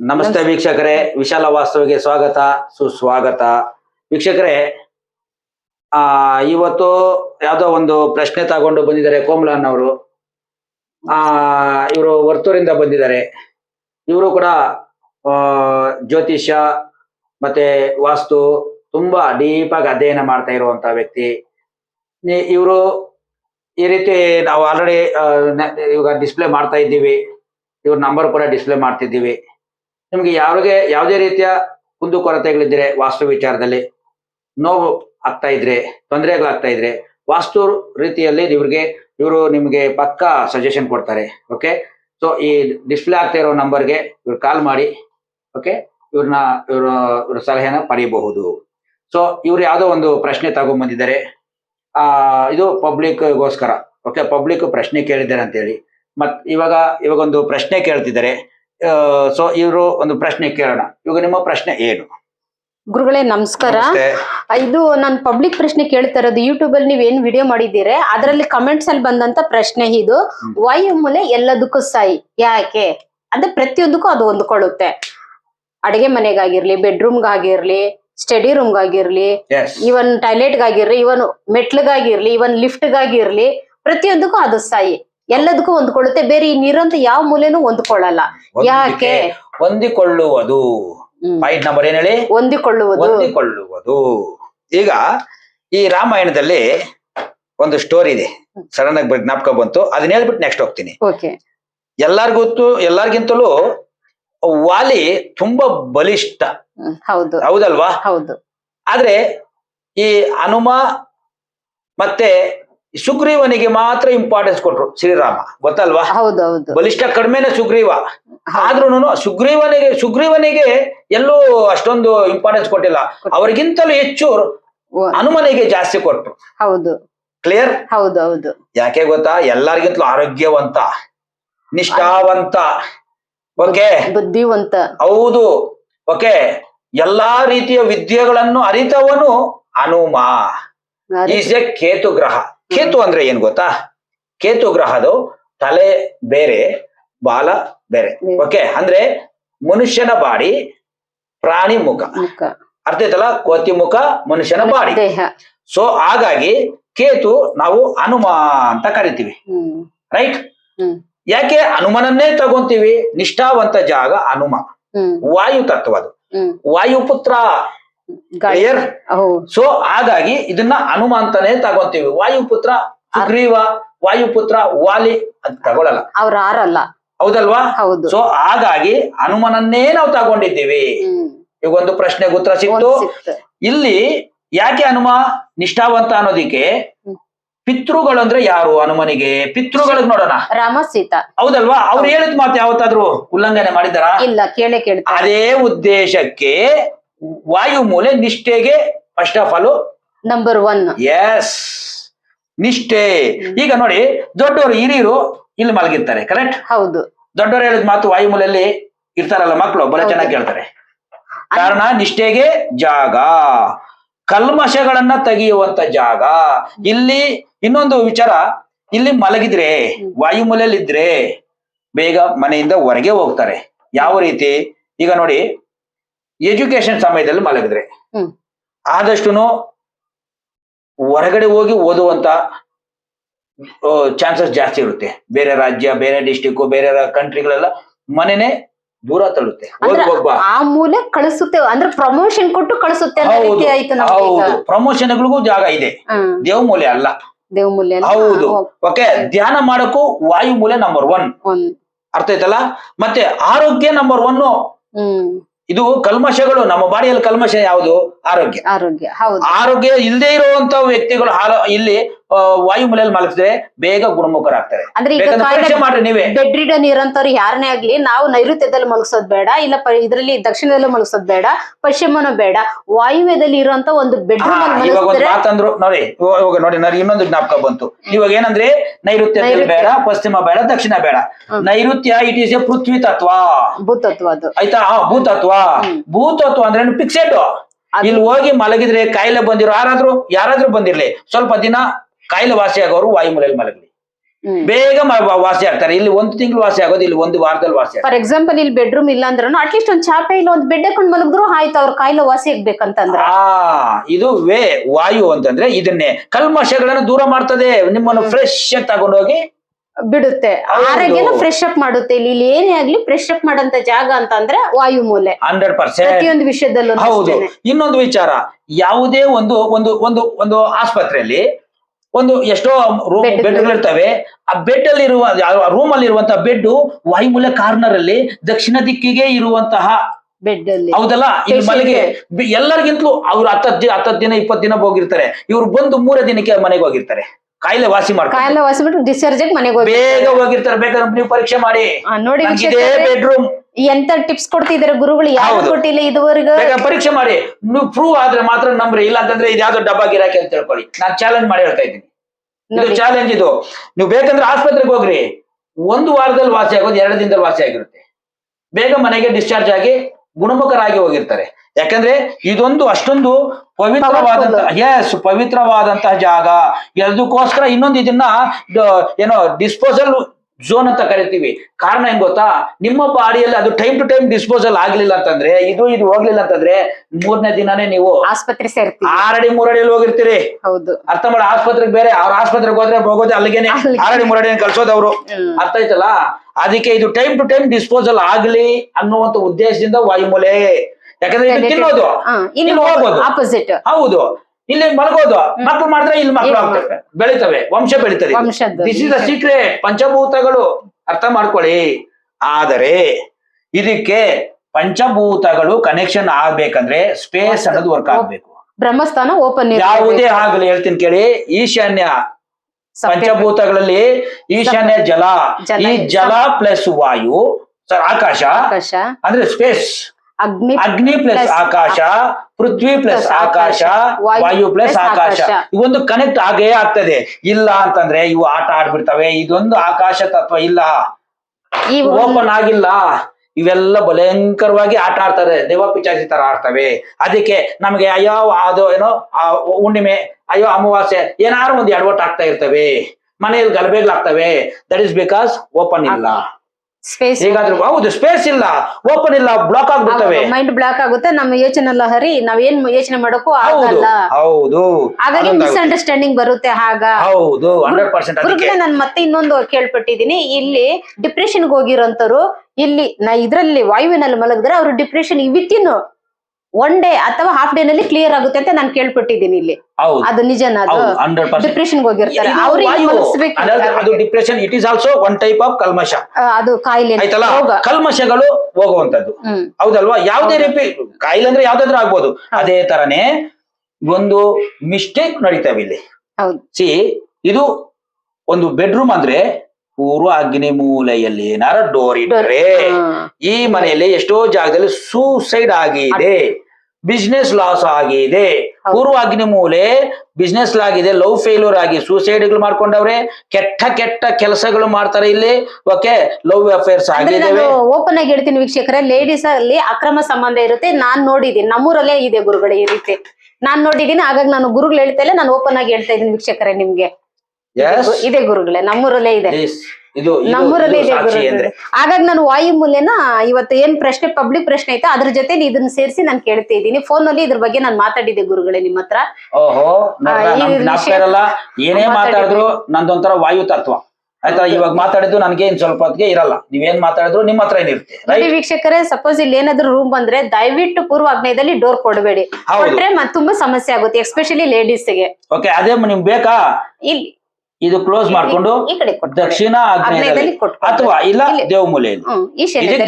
ನಮಸ್ತೆ ವೀಕ್ಷಕರೇ ವಿಶಾಲ ವಾಸ್ತವಿಗೆ ಸ್ವಾಗತ ಸುಸ್ವಾಗತ. ವೀಕ್ಷಕರೇ ಆ ಇವತ್ತು ಯಾವ್ದೋ ಒಂದು ಪ್ರಶ್ನೆ ತಗೊಂಡು ಬಂದಿದ್ದಾರೆ ಕೋಮಲನ್ ಅವರು. ಆ ಇವರು ವರ್ತೂರಿಂದ ಬಂದಿದ್ದಾರೆ. ಇವರು ಕೂಡ ಜ್ಯೋತಿಷ್ಯ ಮತ್ತೆ ವಾಸ್ತು ತುಂಬಾ ಡೀಪ್ ಆಗಿ ಅಧ್ಯಯನ ಮಾಡ್ತಾ ಇರುವಂತ ವ್ಯಕ್ತಿ. ಇವರು ಈ ರೀತಿ ನಾವು ಆಲ್ರೆಡಿ ಇವಾಗ ಡಿಸ್ಪ್ಲೇ ಮಾಡ್ತಾ ಇದ್ದೀವಿ. ಇವ್ರ ನಂಬರ್ ಕೂಡ ಡಿಸ್ಪ್ಲೇ ಮಾಡ್ತಿದ್ದೀವಿ. ನಿಮ್ಗೆ ಯಾರಿಗೆ ಯಾವುದೇ ರೀತಿಯ ಕುಂದು ಕೊರತೆಗಳಿದ್ರೆ ವಾಸ್ತು ವಿಚಾರದಲ್ಲಿ ನೋವು ಆಗ್ತಾ ಇದ್ರೆ ತೊಂದರೆಗಳಾಗ್ತಾ ಇದ್ರೆ ವಾಸ್ತು ರೀತಿಯಲ್ಲಿ ಇವ್ರಿಗೆ, ಇವರು ನಿಮಗೆ ಪಕ್ಕಾ ಸಜೆಷನ್ ಕೊಡ್ತಾರೆ ಓಕೆ ಸೊ ಈ ಡಿಸ್ಪ್ಲೇ ಆಗ್ತಾ ಇರೋ ನಂಬರ್ಗೆ ಇವ್ರು ಕಾಲ್ ಮಾಡಿ ಓಕೆ ಇವ್ರನ್ನ, ಇವ್ರ ಇವ್ರ ಸಲಹೆನ ಪಡೆಯಬಹುದು. ಸೊ ಇವ್ರು ಯಾವುದೋ ಒಂದು ಪ್ರಶ್ನೆ ತಗೊಂಡ್ಬಂದಿದ್ದಾರೆ ಆ, ಇದು ಪಬ್ಲಿಕ್ಗೋಸ್ಕರ ಓಕೆ ಪಬ್ಲಿಕ್ ಪ್ರಶ್ನೆ ಕೇಳಿದ್ದಾರೆ ಅಂತೇಳಿ. ಮತ್ ಇವಾಗ ಇವಾಗ ಒಂದು ಪ್ರಶ್ನೆ ಕೇಳ್ತಿದ್ದಾರೆ. ಸೊ ಇವರು ಒಂದು ಪ್ರಶ್ನೆ ಕೇಳೋಣ. ಇವಾಗ ನಿಮ್ಮ ಪ್ರಶ್ನೆ ಏನು? ಗುರುಗಳೇ ನಮಸ್ಕಾರ. ಇದು ನಾನು ಪಬ್ಲಿಕ್ ಪ್ರಶ್ನೆ ಕೇಳ್ತಾ ಇರೋದು. ಯೂಟ್ಯೂಬ್ ಅಲ್ಲಿ ನೀವ್ ಏನ್ ವಿಡಿಯೋ ಮಾಡಿದ್ದೀರ? ಅದರಲ್ಲಿ ಕಮೆಂಟ್ಸ್ ಅಲ್ಲಿ ಬಂದಂತ ಪ್ರಶ್ನೆ ಇದು. ವೈ ವಾಯುಮೂಲೆ ಎಲ್ಲದಕ್ಕೂ ಸಾಯಿ ಯಾಕೆ? ಅಂದ್ರೆ ಪ್ರತಿಯೊಂದಕ್ಕೂ ಅದು ಹೊಂದ್ಕೊಳ್ಳುತ್ತೆ. ಅಡಿಗೆ ಮನೆಗಾಗಿರ್ಲಿ ಬೆಡ್ರೂಮ್ಗಾಗಿರ್ಲಿ ಸ್ಟಡಿ ರೂಮ್ಗಾಗಿರ್ಲಿ ಗಾಗಿರ್ಲಿ ಇವನ್ ಟಾಯ್ಲೆಟ್ಗಾಗಿರ್ಲಿ ಇವನ್ ಮೆಟ್ಲಗಾಗಿರ್ಲಿ ಇವನ್ ಲಿಫ್ಟ್ಗಾಗಿರ್ಲಿ ಪ್ರತಿಯೊಂದಕ್ಕೂ ಅದು ಸಾಯಿ ಎಲ್ಲದಕ್ಕೂ ಹೊಂದ್ಕೊಳ್ಳುತ್ತೆ. ಬೇರೆ ಈ ನೀರಂತ ಯಾವ ಮೂಲೆನೂ ಹೊಂದ್ಕೊಳ್ಳಲ್ಲ. ಯಾಕೆ? ಹೊಂದಿಕೆ- ಹೊಂದಿಕೊಳ್ಳುವುದು. ಪಾಯಿಂಟ್ ನಂಬರ್ ಏನ್ ಹೇಳಿ? ಹೊಂದಿಕೊಳ್ಳುವುದು. ಹೊಂದಿಕೊಳ್ಳುವುದು. ಈಗ ಈ ರಾಮಾಯಣದಲ್ಲಿ ಒಂದು ಸ್ಟೋರಿ ಇದೆ. ಸಡನ್ ಆಗಿ ಜ್ಞಾಪಕ ಬಂತು. ಅದನ್ನ ಹೇಳ್ಬಿಟ್ಟು ನೆಕ್ಸ್ಟ್ ಹೋಗ್ತೀನಿ. ಓಕೆ. ಎಲ್ಲಾರ್ಗೂ ಗೊತ್ತು ಎಲ್ಲಾರ್ಗಿಂತಲೂ ವಾಲಿ ತುಂಬಾ ಬಲಿಷ್ಠ. ಹೌದು. ಹೌದಲ್ವಾ? ಹೌದು. ಆದ್ರೆ ಈ ಹನುಮ ಮತ್ತೆ ಸುಗ್ರೀವನಿಗೆ ಮಾತ್ರ ಇಂಪಾರ್ಟೆನ್ಸ್ ಕೊಟ್ರು ಶ್ರೀರಾಮ. ಗೊತ್ತಲ್ವಾ? ಹೌದು ಹೌದು ಬಲಿಷ್ಠ ಕಡಿಮೆನೆ ಸುಗ್ರೀವ. ಆದ್ರೂನು ಸುಗ್ರೀವನಿಗೆ ಸುಗ್ರೀವನಿಗೆ ಎಲ್ಲೂ ಅಷ್ಟೊಂದು ಇಂಪಾರ್ಟೆನ್ಸ್ ಕೊಟ್ಟಿಲ್ಲ. ಅವರಿಗಿಂತಲೂ ಹೆಚ್ಚು ಹನುಮನಿಗೆ ಜಾಸ್ತಿ ಕೊಟ್ರು. ಹೌದು. ಕ್ಲಿಯರ್ ಹೌದು ಹೌದು ಯಾಕೆ ಗೊತ್ತಾ? ಎಲ್ಲರಿಗಿಂತಲೂ ಆರೋಗ್ಯವಂತ ನಿಷ್ಠಾವಂತ. ಓಕೆ? ಬುದ್ಧಿವಂತ. ಹೌದು. ಓಕೆ? ಎಲ್ಲಾ ರೀತಿಯ ವಿದ್ಯೆಗಳನ್ನು ಅರಿತವನು ಹನುಮ. ಈಸ್ ಎ ಕೇತು ಗ್ರಹ ಕೇತು ಅಂದ್ರೆ ಏನ್ ಗೊತ್ತಾ? ಕೇತು ಗ್ರಹದು ತಲೆ ಬೇರೆ ಬಾಲ ಬೇರೆ. ಓಕೆ ಅಂದ್ರೆ ಮನುಷ್ಯನ ಬಾಡಿ ಪ್ರಾಣಿ ಮುಖ. ಅರ್ಥ ಐತಲ್ಲ ಕೋತಿ ಮುಖ ಮನುಷ್ಯನ ಬಾಡಿ. ಸೊ ಹಾಗಾಗಿ ಕೇತು ನಾವು ಹನುಮ ಅಂತ ಕರಿತೀವಿ. ರೈಟ್ ಯಾಕೆ? ಹನುಮನನ್ನೇ ತಗೊಂತೀವಿ. ನಿಷ್ಠಾವಂತ ಜಾಗ ಹನುಮ ವಾಯು ತತ್ವ ಅದು. ವಾಯುಪುತ್ರ ಕ್ಲಿಯರ್ ಸೊ ಹಾಗಾಗಿ ಇದನ್ನ ಹನುಮಂತನೇ ತಗೋತೀವಿ. ವಾಯುಪುತ್ರ ಸುಗ್ರೀವ ವಾಯುಪುತ್ರ ವಾಲಿ ಅಂತ ತಗೊಳಲ್ಲ. ಅವ್ರ ಆರಲ್ಲ ಹೌದಲ್ವಾ? ಹೌದು. ಸೊ ಹಾಗಾಗಿ ಹನುಮನನ್ನೇ ನಾವು ತಗೊಂಡಿದ್ದೀವಿ. ಈಗ ಒಂದು ಪ್ರಶ್ನೆಗೆ ಉತ್ತರ ಸಿಕ್ತು. ಇಲ್ಲಿ ಯಾಕೆ ಹನುಮ ನಿಷ್ಠಾವಂತ ಅನ್ನೋದಿಕ್ಕೆ. ಪಿತೃಗಳು ಅಂದ್ರೆ ಯಾರು ಹನುಮನಿಗೆ? ಪಿತೃಗಳಿಗೆ ನೋಡೋಣ. ರಾಮ ಸೀತಾ. ಹೌದಲ್ವಾ? ಅವ್ರು ಹೇಳಿದ ಮಾತು ಯಾವತ್ತಾದ್ರು ಉಲ್ಲಂಘನೆ ಮಾಡಿದಾರ ಇಲ್ಲ ಕೇಳಿ ಕೇಳಿ ಅದೇ ಉದ್ದೇಶಕ್ಕೆ ವಾಯುಮೂಲೆ ನಿಷ್ಠೆಗೆ first of all number one S ನಿಷ್ಠೆ. ಈಗ ನೋಡಿ ದೊಡ್ಡವರು ಹಿರಿಯರು ಇಲ್ಲಿ ಮಲಗಿರ್ತಾರೆ ಕರೆಕ್ಟ್ ಹೌದು. ದೊಡ್ಡವರು ಹೇಳಿದ ಮಾತು ವಾಯುಮೂಲೆಯಲ್ಲಿ ಇರ್ತಾರಲ್ಲ ಮಕ್ಕಳು ಬಹಳ. ಚೆನ್ನಾಗಿ ಕೇಳ್ತಾರೆ. ಕಾರಣ ನಿಷ್ಠೆಗೆ ಜಾಗ. ಕಲ್ಮಶಗಳನ್ನ ತೆಗೆಯುವಂತ ಜಾಗ. ಇಲ್ಲಿ ಇನ್ನೊಂದು ವಿಚಾರ ಇಲ್ಲಿ ಮಲಗಿದ್ರೆ ವಾಯುಮೂಲೆಯಲ್ಲಿದ್ರೆ ಬೇಗ ಮನೆಯಿಂದ ಹೊರಗೆ ಹೋಗ್ತಾರೆ. ಯಾವ ರೀತಿ? ಈಗ ನೋಡಿ ಎಜುಕೇಶನ್ ಸಮಯದಲ್ಲಿ ಮಲಗಿದ್ರೆ. ಆದಷ್ಟು ಆದಷ್ಟುನು ಹೊರಗಡೆ ಹೋಗಿ ಓದುವಂತ ಚಾನ್ಸಸ್ ಜಾಸ್ತಿ ಇರುತ್ತೆ. ಬೇರೆ ರಾಜ್ಯ ಬೇರೆ ಡಿಸ್ಟಿಕ್ ಬೇರೆ ಕಂಟ್ರಿಗಳೆಲ್ಲ ಮನೆನೇ ದೂರ ತಳ್ಳುತ್ತೆ. ಆ ಮೂಲೆ ಕಳಿಸುತ್ತೆ. ಅಂದ್ರೆ ಪ್ರಮೋಷನ್ ಕೊಟ್ಟು ಕಳಿಸುತ್ತೆ ಹೌದು. ಪ್ರಮೋಷನ್ಗಳಿಗೂ ಜಾಗ ಇದೆ. ದೇವ್ ಮೂಲೆ ಅಲ್ಲ. ದೇವಮೂಲ್ಯ ಹೌದು. ಓಕೆ ಧ್ಯಾನ ಮಾಡಕ್ಕೂ ವಾಯುಮೂಲೆ ನಂಬರ್ ಒನ್ ಅರ್ಥ ಆಯ್ತಲ್ಲ? ಮತ್ತೆ ಆರೋಗ್ಯ ನಂಬರ್ ಒನ್ ಇದು ಕಲ್ಮಶಗಳು ನಮ್ಮ ಬಾಡಿಯಲ್ಲಿ ಕಲ್ಮಶ ಯಾವುದು? ಆರೋಗ್ಯ. ಆರೋಗ್ಯ ಹೌದು. ಆರೋಗ್ಯ ಇಲ್ಲದೆ ಇರುವಂತ ವ್ಯಕ್ತಿಗಳು ಹಾಲ ಇಲ್ಲಿ ವಾಯುಮೂಲೆಯಲ್ಲಿ ಮಲಗಿದ್ರೆ ಬೇಗ ಗುಣಮುಖರಾಗ್ತಾರೆ. ಮಾಡ್ರಿ ನೀವೇ. ಬೆಡ್ ರಿಡನ್ ಇರೋಂಥವ್ರು ಯಾರನ್ನೇ ಆಗ್ಲಿ ನಾವು ನೈಋತ್ಯದಲ್ಲಿ ಮಲಗಿಸೋದ್ ಬೇಡ ಇಲ್ಲ ಇದರಲ್ಲಿ ದಕ್ಷಿಣದಲ್ಲಿ ಮಲಗಿಸೋದ್ ಬೇಡ ಪಶ್ಚಿಮನೂ ಬೇಡ. ವಾಯುವ್ಯದಲ್ಲಿ ಇರುವಂತ ಒಂದು ಬೆಡ್ ಮಲಗಿಸಿದ್ರೆ ಮಾತಂದ್ರು ನೋಡಿ ಇವ- ಇವಾಗ ನೋಡಿ ನಾನು ಇನ್ನೊಂದು ಜ್ಞಾಪಕ ಬಂತು. ಇವಾಗ ಏನಂದ್ರೆ ನೈಋತ್ಯದಲ್ಲಿ ನೈಋತ್ಯ. ಬೇಡ ಪಶ್ಚಿಮ ಬೇಡ ದಕ್ಷಿಣ ಬೇಡ. ನೈಋತ್ಯ ಇಟ್ ಈಸ್ ಎ ಪೃಥ್ವಿ ತತ್ವ. ಭೂತತ್ವ ಅದು. ಆಯ್ತಾ? ಭೂತತ್ವ. ಭೂತತ್ವ ಅಂದ್ರೆ ಫಿಕ್ಸೆಡ್ ಇಲ್ಲಿ ಹೋಗಿ ಮಲಗಿದ್ರೆ ಕಾಯಿಲೆ ಬಂದಿರೋ ಯಾರಾದ್ರೂ ಯಾರಾದ್ರೂ ಬಂದಿರ್ಲಿ. ಸ್ವಲ್ಪ ದಿನ ಕಾಯಿಲೆ ವಾಸಿ ಆಗೋರು ವಾಯುಮೂಲೆಯಲ್ಲಿ ಮಲಗಲಿ. ಬೇಗ ವಾಸಿ ಆಗ್ತಾರೆ ಇಲ್ಲಿ ಒಂದು ತಿಂಗಳು ವಾಸಿ ಆಗೋದು ಇಲ್ಲಿ ಒಂದು ವಾರದಲ್ಲಿ ವಾಸಿ ಫಾರ್ ಎಕ್ಸಾಂಪಲ್ ಇಲ್ಲಿ ಬೆಡ್ರೂಮ್ ಇಲ್ಲ ಅಂದ್ರೂ ಅಟ್ಲೀಸ್ಟ್ ಒಂದು ಚಾಪೆ ಇಲ್ಲ ಒಂದು ಬೆಡ್ ಹಾಕೊಂಡು ಮಲಗಿದ್ರು ಆಯ್ತು ಅವ್ರ ಕಾಯಿಲೆ ವಾಸಿ ಆಗ್ಬೇಕಂತಂದ್ರೆ ಆ ಇದು ವೇ ವಾಯು ಅಂತಂದ್ರೆ ಇದನ್ನೇ. ಕಲ್ಮಶಗಳನ್ನು ದೂರ ಮಾಡ್ತದೆ. ನಿಮ್ಮನ್ನು ಫ್ರೆಶ್ ಅಂತ ತಗೊಂಡೋಗಿ. ಬಿಡುತ್ತೆ. ಆರೋಗ್ಯನ ಫ್ರೆಶ್ ಅಪ್ ಮಾಡುತ್ತೆ. ಇಲ್ಲಿ ಇಲ್ಲಿ ಏನೇ ಆಗ್ಲಿ ಫ್ರೆಶ್ ಅಪ್ ಮಾಡಂತ ಜಾಗ ಅಂತ ಅಂದ್ರೆ ವಾಯು ಮೂಲೆ. Hundred percent. ಪ್ರತಿಯೊಂದು ವಿಷಯದಲ್ಲೂ ಹೌದು. ಇನ್ನೊಂದು ವಿಚಾರ. ಯಾವುದೇ ಒಂದು ಒಂದು ಒಂದು ಒಂದು ಆಸ್ಪತ್ರೆಯಲ್ಲಿ ಒಂದು ಎಷ್ಟೋ ರೂಮ್ ಬೆಡ್ಗಳಿರ್ತವೆ ಬೆಡ್ಗಳು ಇರ್ತವೆ. ಆ ಬೆಡ್ ಅಲ್ಲಿ ಇರುವ ರೂಮ್ ಅಲ್ಲಿ ಇರುವಂತಹ ಬೆಡ್ ವಾಯುಮೂಲ ಕಾರ್ನರ್ ಅಲ್ಲಿ ದಕ್ಷಿಣ ದಿಕ್ಕಿಗೆ ಇರುವಂತಹ ಬೆಡ್ ಅಲ್ಲಿ ಹೌದಲ್ಲ ಇಲ್ಲಿ ಮನೆಗೆ ಎಲ್ಲರಿಗಿಂತಲೂ ಅವ್ರು ಹತ್ತದ್ ದಿನ ಹತ್ತತ್ ದಿನ ಇಪ್ಪತ್ ದಿನ ಹೋಗಿರ್ತಾರೆ ಇವ್ರು ಬಂದು ಮೂರೇ ದಿನಕ್ಕೆ ಮನೆಗೆ ಹೋಗಿರ್ತಾರೆ. ಕಾಯಿಲೆ ವಾಸಿ ಮಾಡ್ತಾರೆ ಕಾಯಿಲೆ ವಾಸಿ ಬಿಟ್ಟು ಡಿಸ್ಚಾರ್ಜ್ ಮನೆಗೆ ಬೇಗ ಹೋಗಿರ್ತಾರೆ. ಬೇಕಾದ್ರೆ ನೀವು ಪರೀಕ್ಷೆ ಮಾಡಿ. ನೋಡಿ ಬೆಡ್ರೂಮ್ ಎಂತ ಟಿಪ್ಸ್ ಕೊಡ್ತಿದ್ರೆ ಗುರುಗಳು? ಯಾರು ಹೌದು. ಕೊಟ್ಟಿಲ್ಲ ಇದುವರೆಗೂ? ಬೇಕಾದ್ರೆ ಪರೀಕ್ಷೆ ಮಾಡಿ. ನೀವು ಪ್ರೂವ್ ಆದ್ರೆ ಮಾತ್ರ ನಂಬ್ರಿ. ಇಲ್ಲ ಅಂತಂದ್ರೆ ಇದು ಯಾವ್ದೋ ಡಬ್ಬ ಗಿರಾಕಿ ಅಂತ ತಿಳ್ಕೊಳ್ಳಿ. ನಾನು ಚಾಲೆಂಜ್ ಮಾಡಿ ಹೇಳ್ತಾ ಇದ್ದೀನಿ. ಇದು ನೋಡಿ. ಚಾಲೆಂಜ್ ಇದು. ನೀವು ಬೇಕಂದ್ರೆ ಆಸ್ಪತ್ರೆಗೆ ಹೋಗ್ರಿ. ಒಂದು ವಾರದಲ್ಲಿ ವಾಸಿ ಆಗೋದು ಎರಡು ದಿನದಲ್ಲಿ ವಾಸಿ ಆಗಿರುತ್ತೆ. ಬೇಗ ಮನೆಗೆ ಡಿಸ್ಚಾರ್ಜ್ ಆಗಿ ಗುಣಮುಖರಾಗಿ ಹೋಗಿರ್ತಾರೆ. ಯಾಕಂದ್ರೆ ಇದೊಂದು ಅಷ್ಟೊಂದು ಪವಿತ್ರವಾದಂತಹ ಎಸ್ ಪವಿತ್ರವಾದಂತಹ ಜಾಗ. ಎಲ್ಲದಕ್ಕೋಸ್ಕರ ಇನ್ನೊಂದು ಇದನ್ನ ಡ- ಏನೋ ಡಿಸ್ಪೋಸಲ್ ಝೋನ್ ಅಂತ ಕರಿತೀವಿ. ಕಾರಣ ಏನ್ ಗೊತ್ತಾ? ನಿಮ್ಮ ಬಾಡಿಯಲ್ಲಿ ಅದು ಟೈಮ್ ಟು ಟೈಮ್ ಡಿಸ್ಪೋಸಲ್ ಆಗ್ಲಿಲ್ಲ ಅಂತಂದ್ರೆ ಇದು ಇದು ಹೋಗ್ಲಿಲ್ಲ ಅಂತಂದ್ರೆ ಮೂರನೇ ದಿನಾನೇ ನೀವು ಆಸ್ಪತ್ರೆ ಸೇರ್ತೀವಿ. ಆರಡಿ ಮೂರಡಿಯಲ್ಲಿ ಹೋಗಿರ್ತೀರಿ. ಹೌದು. ಅರ್ಥ ಮಾಡಿ ಆಸ್ಪತ್ರೆಗೆ ಬೇರೆ ಅವ್ರ ಆಸ್ಪತ್ರೆಗೆ ಹೋದ್ರೆ ಹೋಗೋದೆ ಅಲ್ಲಿಗೆನೆ. ಅಲ್ಲಿಗೆ. ಆರಡಿ ಮೂರಡಿ ಕಳ್ಸೋದು ಅವರು ಅರ್ಥ ಆಯ್ತಲ್ಲ? ಅದಕ್ಕೆ ಇದು ಟೈಮ್ ಟು ಟೈಮ್ ಡಿಸ್ಪೋಸಲ್ ಆಗ್ಲಿ ಅನ್ನುವಂತ ಉದ್ದೇಶದಿಂದ ವಾಯುಮೂಲೆ. ಯಾಕಂದ್ರೆ ಇದು ತಿನ್ನೋದು. ಆಪೋಸಿಟ್ ಹೌದು. ಇಲ್ಲಿ ಮಲಗೋದು? ಮಕ್ಕಳು ಮಾಡಿದ್ರೆ ಇಲ್ಲಿ ಮಕ್ಕಳು ಆಗ್ತವೆ. ಬೆಳಿತವೆ ವಂಶ ಬೆಳಿತದೆ ದಿಸ್ ಇಸ್ ದ ಸೀಕ್ರೆಟ್ ಪಂಚಭೂತಗಳು ಅರ್ಥ ಮಾಡ್ಕೊಳ್ಳಿ. ಆದರೆ ಇದಕ್ಕೆ ಪಂಚಭೂತಗಳು ಕನೆಕ್ಷನ್ ಆಗ್ಬೇಕಂದ್ರೆ ಸ್ಪೇಸ್ ಅನ್ನೋದು ವರ್ಕ್ ಆಗ್ಬೇಕು. ಬ್ರಹ್ಮಸ್ಥಾನ ಓಪನ್ ಯಾವುದೇ ಆಗಲಿ ಹೇಳ್ತೀನಿ ಕೇಳಿ. ಈಶಾನ್ಯ ಪಂಚಭೂತಗಳಲ್ಲಿ ಈಶಾನ್ಯ ಜಲ. ಈ ಜಲ ಪ್ಲಸ್ ವಾಯು ಸರ್ ಆಕಾಶ. ಅಂದ್ರೆ ಸ್ಪೇಸ್ ಅಗ್ನಿ ಅಗ್ನಿ ಪ್ಲಸ್ ಆಕಾಶ ಪೃಥ್ವಿ ಪ್ಲಸ್ ಆಕಾಶ ವಾಯು ಪ್ಲಸ್ ಆಕಾಶ. ಇವೊಂದು ಕನೆಕ್ಟ್ ಆಗೇ ಆಗ್ತದೆ. ಇಲ್ಲ ಅಂತಂದ್ರೆ ಇವು ಆಟ ಆಡ್ಬಿಡ್ತವೆ. ಇದೊಂದು ಆಕಾಶ ತತ್ವ ಇಲ್ಲ. ಓಪನ್ ಆಗಿಲ್ಲ. ಇವೆಲ್ಲ ಭಯಂಕರವಾಗಿ ಆಟ ಆಡ್ತಾರೆ ದೇವ ಪಿಚಾಸಿ ತರ ಆಡ್ತವೆ. ಅದಕ್ಕೆ ನಮಗೆ ಅಯ್ಯೋ ಅದು ಏನೋ ಹುಣ್ಣಿಮೆ ಅಯ್ಯೋ ಅಮಾವಾಸ್ಯೆ ಏನಾರು ಒಂದು ಎಡವಟ್ಟು ಆಗ್ತಾ ಇರ್ತವೆ. ಮನೆಯಲ್ಲಿ ಗಲಭೆಗಳಾಗ್ತವೆ. ದಟ್ ಇಸ್ ಬಿಕಾಸ್ ಓಪನ್ ಇಲ್ಲ. ಸ್ಪೇಸ್ ಹೇಗಾದ್ರೂ ಹೌದು ಸ್ಪೇಸ್ ಇಲ್ಲ ಓಪನ್ ಇಲ್ಲ ಬ್ಲಾಕ್ ಆಗ್ಬಿಡ್ತವೆ. ಮೈಂಡ್ ಬ್ಲಾಕ್ ಆಗುತ್ತೆ ನಮ್ಮ ಯೋಚನೆ ಎಲ್ಲ ಹರಿ ನಾವೇನ್ ಯೋಚನೆ ಮಾಡೋಕು ಆಗಲ್ಲ. ಹೌದು ಹಾಗಾಗಿ ಮಿಸ್ಅಂಡರ್ಸ್ಟ್ಯಾಂಡಿಂಗ್ ಬರುತ್ತೆ ಹಾಗ. ಹೌದು ಹಂಡ್ರೆಡ್ ಪರ್ಸೆಂಟ್ ನಾನು ಮತ್ತೆ ಇನ್ನೊಂದು ಕೇಳ್ಪಟ್ಟಿದ್ದೀನಿ. ಇಲ್ಲಿ ಡಿಪ್ರೆಷನ್ಗೆ ಹೋಗಿರೋಂಥವ್ರು ಇಲ್ಲಿ ನಾ ಇದ್ರಲ್ಲಿ ವಾಯುವಿನಲ್ಲಿ ಮಲಗಿದ್ರೆ ಅವರು ಡಿಪ್ರೆಷನ್ ವಿತಿನ್ ಒನ್ ಡೇ ಅಥವಾ ಹಾಫ್ ಡೇ ನಲ್ಲಿ ಕ್ಲಿಯರ್ ಆಗುತ್ತೆ ಅಂತ ನಾನು ಕೇಳ್ಪಟ್ಟಿದ್ದೀನಿ ಇಲ್ಲಿ. ಹೌದು. ಅದು ನಿಜನಾ ಡಿಪ್ರೆಷನ್ ಹೋಗಿರ್ತಾರೆ. ಅದು depression it is also one type of ಕಲ್ಮಶ. ಅದು ಕಾಯಿಲೆ ಆಯ್ತಲ್ಲ? ಕಲ್ಮಶಗಳು ಹೋಗುವಂತದ್ದು ಹೌದಲ್ವಾ? ಯಾವ್ದೇ ರೀತಿ ಕಾಯಿಲೆ ಅಂದ್ರೆ ಯಾವ್ದಾದ್ರು ಆಗ್ಬೋದು. ಅದೇ ತರನೇ ಒಂದು ಮಿಸ್ಟೇಕ್ ನಡೀತಾವೆ ಇಲ್ಲಿ ಸಿ ಇದು ಒಂದು ಬೆಡ್ರೂಮ್ ಅಂದ್ರೆ ಪೂರ್ವ ಅಗ್ನಿ ಮೂಲೆಯಲ್ಲಿ ಏನಾರ ಡೋರ್ ಇಟ್ಟರೆ ಈ ಮನೆಯಲ್ಲಿ ಎಷ್ಟೋ ಜಾಗದಲ್ಲಿ ಸೂಸೈಡ್ ಆಗಿದೆ. ಬಿಸ್ನೆಸ್ ಲಾಸ್ ಆಗಿದೆ. ಪೂರ್ವ ಅಗ್ನಿ ಮೂಲೆ ಬಿಸ್ನೆಸ್ ಆಗಿದೆ ಲವ್ ಫೇಲ್ಯೂರ್ ಆಗಿ ಸೂಸೈಡ್ಗಳು ಮಾಡ್ಕೊಂಡವ್ರೆ ಕೆಟ್ಟ ಕೆಟ್ಟ ಕೆಲಸಗಳು ಮಾಡ್ತಾರೆ ಇಲ್ಲಿ. ಓಕೆ ಲವ್ ಅಫೇರ್ಸ್ ಆಗಿದೆ ನಾನು ಓಪನ್ ಆಗಿ ಹೇಳ್ತೀನಿ ವೀಕ್ಷಕರೇ ಲೇಡೀಸ್ ಅಲ್ಲಿ ಅಕ್ರಮ ಸಂಬಂಧ ಇರುತ್ತೆ. ನಾನ್ ನೋಡಿದೀನಿ ನಮ್ಮೂರಲ್ಲೇ ಇದೆ ಗುರುಗಳು ಈ ರೀತಿ. ನಾನ್ ನೋಡಿದೀನಿ ಹಾಗಾಗಿ ನಾನು ಗುರುಗಳು ಹೇಳ್ತಾ ಇಲ್ಲ ನಾನು ಓಪನ್ ಆಗಿ ಹೇಳ್ತಾ ಇದ್ದೀನಿ ವೀಕ್ಷಕರೇ ನಿಮ್ಗೆ. ಇದೆ ಗುರುಗಳೇ ನಮ್ಮೂರಲ್ಲೇ ಇದೆ. ನಮ್ಮೂರಲ್ಲೇ ಇದು ಗುರುಗಳೇ. ಹಾಗಾಗಿ ನಾನು ವಾಯು ಮೂಲೆನ ಇವತ್ತು ಏನ್ ಪ್ರಶ್ನೆ ಪಬ್ಲಿಕ್ ಪ್ರಶ್ನೆ ಐತೆ ಅದ್ರ ಜೊತೆ ಇದನ್ನ ಸೇರಿಸಿ ನಾನು ಕೇಳ್ತಾ ಇದ್ದೀನಿ. ಫೋನ್ನಲ್ಲಿ ಇದ್ರ ಬಗ್ಗೆ ನಾನು ಮಾತಾಡಿದ್ದೆ ಗುರುಗಳೇ ನಿಮ್ಮ ಹತ್ರ ಓಹೋ ಏನೇ ಮಾತಾಡಿದ್ರು. ನಂದೊಂಥರ ವಾಯು ತತ್ವ. ಆಯ್ತಾ ಇವಾಗ ಮಾತಾಡಿದ್ದು ನನಗೆ ಇನ್ ಸ್ವಲ್ಪ ಹೊತ್ತಿಗೆ ಇರಲ್ಲ. ನೀವೇನ್ ಮಾತಾಡಿದ್ರು ನಿಮ್ಮ ಹತ್ರ ಏನಿರುತ್ತೆ ವೀಕ್ಷಕರೇ ಸಪೋಸ್ ಇಲ್ಲಿ ಏನಾದ್ರು ರೂಮ್ ಬಂದ್ರೆ ದಯವಿಟ್ಟು ಪೂರ್ವ ಅಗ್ನಯದಲ್ಲಿ ಡೋರ್ ಕೊಡಬೇಡಿ. ಕೊಟ್ರೆ ತುಂಬಾ ಸಮಸ್ಯೆ ಆಗುತ್ತೆ ಎಸ್ಪೆಷಲಿ ಲೇಡೀಸ್ಗೆ ಓಕೆ ಅದೇ ನಿಮ್ಗೆ ಬೇಕಾ? ಇಲ್ಲಿ ಇದು ಕ್ಲೋಸ್ ಮಾಡ್ಕೊಂಡು ದಕ್ಷಿಣ ಆಗ್ನೇಯದಲ್ಲಿ ಅಥವಾ ಇಲ್ಲ. ದೇವಮೂಲೆಯಲ್ಲಿ